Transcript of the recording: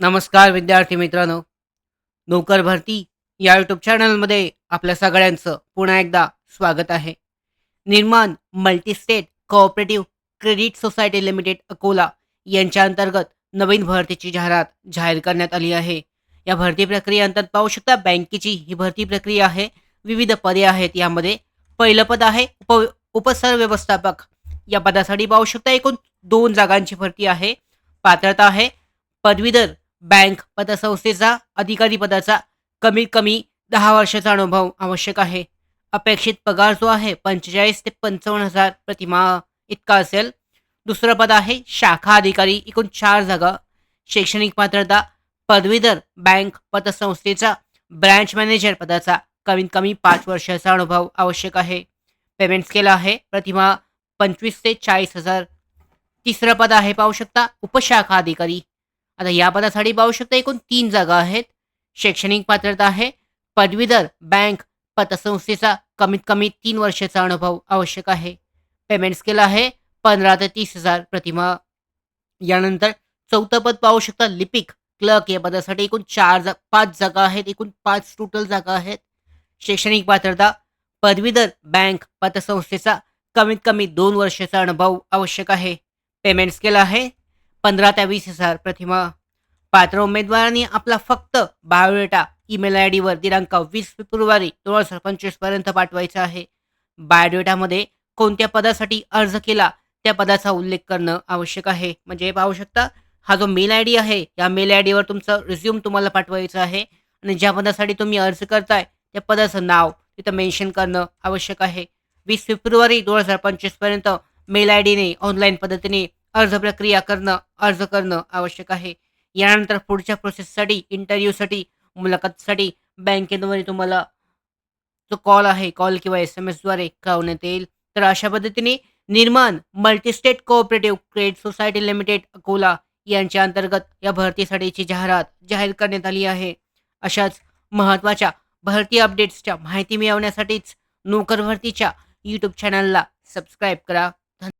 नमस्कार विद्यार्थी मित्रांनो. नोकर भरती या यूट्यूब चॅनलमध्ये आपल्या सगळ्यांचं पुन्हा एकदा स्वागत आहे. Nirman multistate cooperative credit society limited Akola यांच्या अंतर्गत नवीन भरतीची जाहिरात जाहीर करण्यात आली आहे. या भरती प्रक्रियेअंतर्गत पाहू शकता बँकेची ही भरती प्रक्रिया आहे. विविध पदे आहेत यामध्ये. पहिलं पद आहे उप उपसर व्यवस्थापक. या पदासाठी पाहू शकता एकूण दोन जागांची भरती आहे. पात्रता आहे पदवीधर बँक पतसंस्थेचा अधिकारी पदाचा कमीत कमी दहा वर्षाचा अनुभव आवश्यक आहे. अपेक्षित पगार जो आहे पंचेचाळीस ते पंचावन्न हजार प्रतिमाह इतका असेल. दुसरं पद आहे शाखा अधिकारी एकूण चार जागा. शैक्षणिक पात्रता पदवीधर बँक पतसंस्थेचा ब्रँच मॅनेजर पदाचा कमीत कमी पाच वर्षाचा अनुभव आवश्यक आहे. पेमेंट स्केल आहे प्रतिमा पंचवीस ते चाळीस हजार. तिसरं पद आहे पाहू शकता उपशाखा अधिकारी. आता या पदासाठी पाहू शकता एकूण तीन जागा आहेत. शैक्षणिक पात्रता आहे. पदवीधर बँक पतसंस्थेचा कमीत कमी तीन वर्षाचा अनुभव आवश्यक आहे. पेमेंट स्केल आहे पंधरा ते तीस हजार प्रतिमा. यानंतर चौथं पद पाहू शकता लिपिक क्लर्क या पदासाठी एकूण चार जा पाच जागा आहेत. एकूण पाच टोटल जागा आहेत. शैक्षणिक पात्रता पदवीधर बँक पतसंस्थेचा कमीत कमी दोन वर्षाचा अनुभव आवश्यक आहे. पेमेंट स्केल आहे पंधरा ते वीस हजार प्रतिमा. पात्र उमेदवारांनी आपला फक्त बायोडेटा ईमेल आय डीवर दिनांक वीस फेब्रुवारी दोन हजार पंचवीसपर्यंत पाठवायचा आहे. बायोडेटामध्ये कोणत्या पदासाठी अर्ज केला त्या पदाचा उल्लेख करणं आवश्यक आहे. म्हणजे पाहू शकता हा जो मेल आय डी आहे या मेल आय डीवर तुमचं रिझ्यूम तुम्हाला पाठवायचं आहे. आणि ज्या पदासाठी तुम्ही अर्ज करताय त्या पदाचं नाव तिथं मेन्शन करणं आवश्यक आहे. वीस फेब्रुवारी दोन हजार पंचवीसपर्यंत मेल आय डीने ऑनलाईन पद्धतीने अर्ज प्रक्रिया करणं अर्ज करणं आवश्यक आहे. यानंतर पुढच्या प्रोसेससाठी इंटरव्ह्यूसाठी मुलाखतीसाठी बँकेद्वारे तुम्हाला जो कॉल आहे कॉल किंवा एस एम एसद्वारे कळवण्यात येईल. तर अशा पद्धतीने Nirman multistate cooperative credit society limited Akola यांच्या अंतर्गत या भरतीसाठीची जाहिरात जाहीर करण्यात आली आहे. अशाच महत्त्वाच्या भरती अपडेट्सच्या माहिती मिळवण्यासाठीच नोकर भरतीच्या यूट्यूब चॅनलला सबस्क्राईब करा.